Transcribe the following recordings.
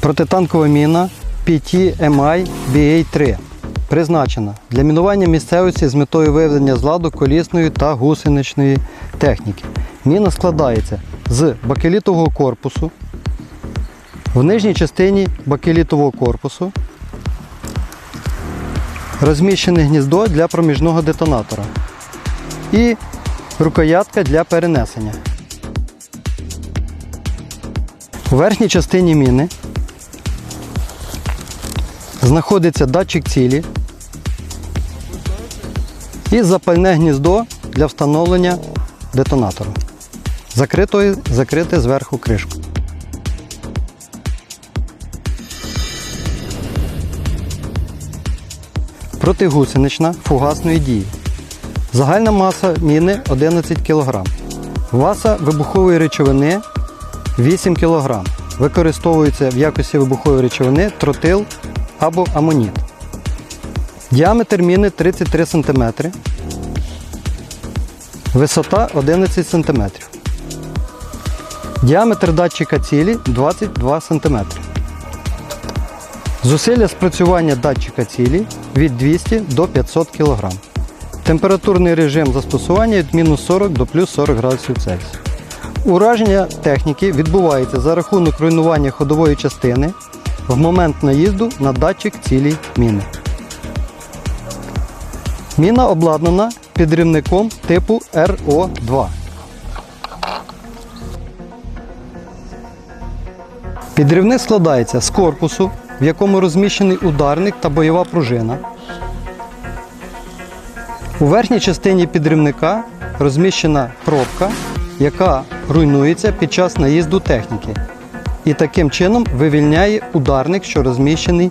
Протитанкова міна PT-MI BA-3 призначена для мінування місцевості з метою виведення з ладу колісної та гусеничної техніки. Міна складається з бакелітового корпусу. В нижній частині бакелітового корпусу розміщене гніздо для проміжного детонатора і рукоятка для перенесення. У верхній частині міни знаходиться датчик цілі і запальне гніздо для встановлення детонатору. Закритої, закрите зверху кришку. Протигусенична фугасної дії. Загальна маса міни 11 кг. Маса вибухової речовини 8 кг. Використовується в якості вибухової речовини тротил або амоніт. Діаметр міни 33 см. Висота 11 см. Діаметр датчика цілі 22 см. Зусилля спрацювання датчика цілі від 200 до 500 кг. Температурний режим застосування від мінус 40 до плюс 40 градусів Цельсія. Ураження техніки відбувається за рахунок руйнування ходової частини в момент наїзду на датчик цілі міни. Міна обладнана підривником типу РО2. Підривник складається з корпусу, в якому розміщений ударник та бойова пружина. У верхній частині підривника розміщена пробка, яка руйнується під час наїзду техніки. І таким чином вивільняє ударник, що розміщений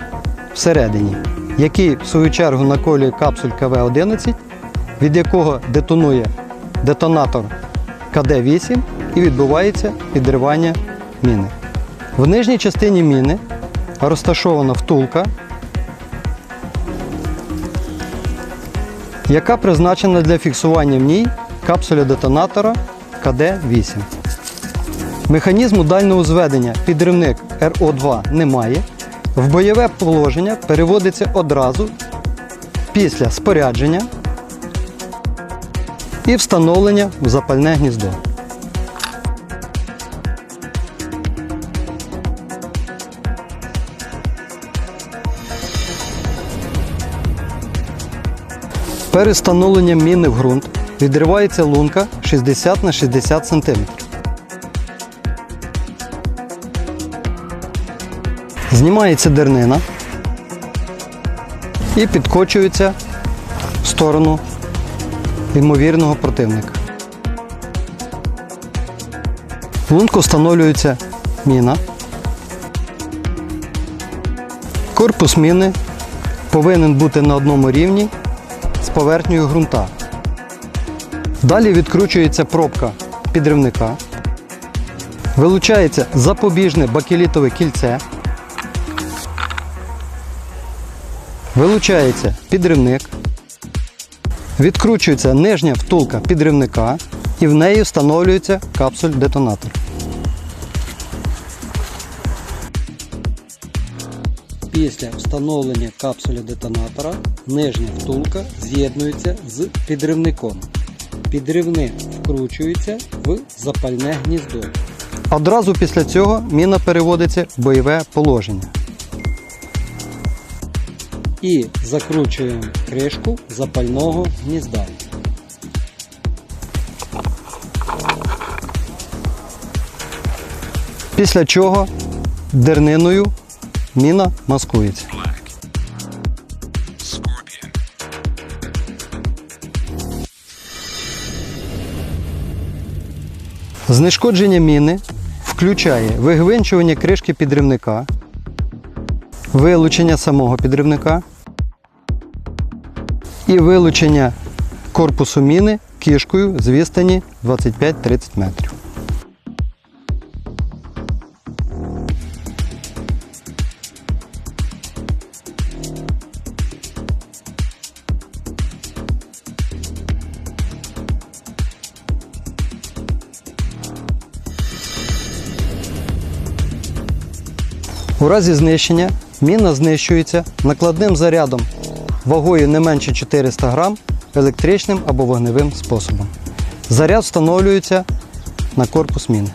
всередині, який в свою чергу наколює капсуль КВ-11, від якого детонує детонатор КД-8 і відбувається підривання міни. В нижній частині міни розташована втулка, яка призначена для фіксування в ній капсуля детонатора КД-8. Механізму дальнього зведення підривник РО2 немає. В бойове положення переводиться одразу після спорядження і встановлення в запальне гніздо. Перед встановленням міни в ґрунт відривається лунка 60 на 60 см. Знімається дернина і підкочується в сторону ймовірного противника. В лунку встановлюється міна. Корпус міни повинен бути на одному рівні з поверхнею ґрунта. Далі відкручується пробка підривника. Вилучається запобіжне бакелітове кільце. Вилучається підривник. Відкручується нижня втулка підривника і в неї встановлюється капсуль-детонатор. Після встановлення капсуля детонатора нижня втулка з'єднується з підривником. Підривник вкручується в запальне гніздо. Одразу після цього міна переводиться в бойове положення. І закручуємо кришку запального гнізда. Після чого дерниною міна маскується. Знешкодження міни включає вигвинчування кришки підривника, вилучення самого підривника і вилучення корпусу міни кішкою з відстані 25-30 метрів. У разі знищення міна знищується накладним зарядом вагою не менше 400 грам електричним або вогневим способом. Заряд встановлюється на корпус міни.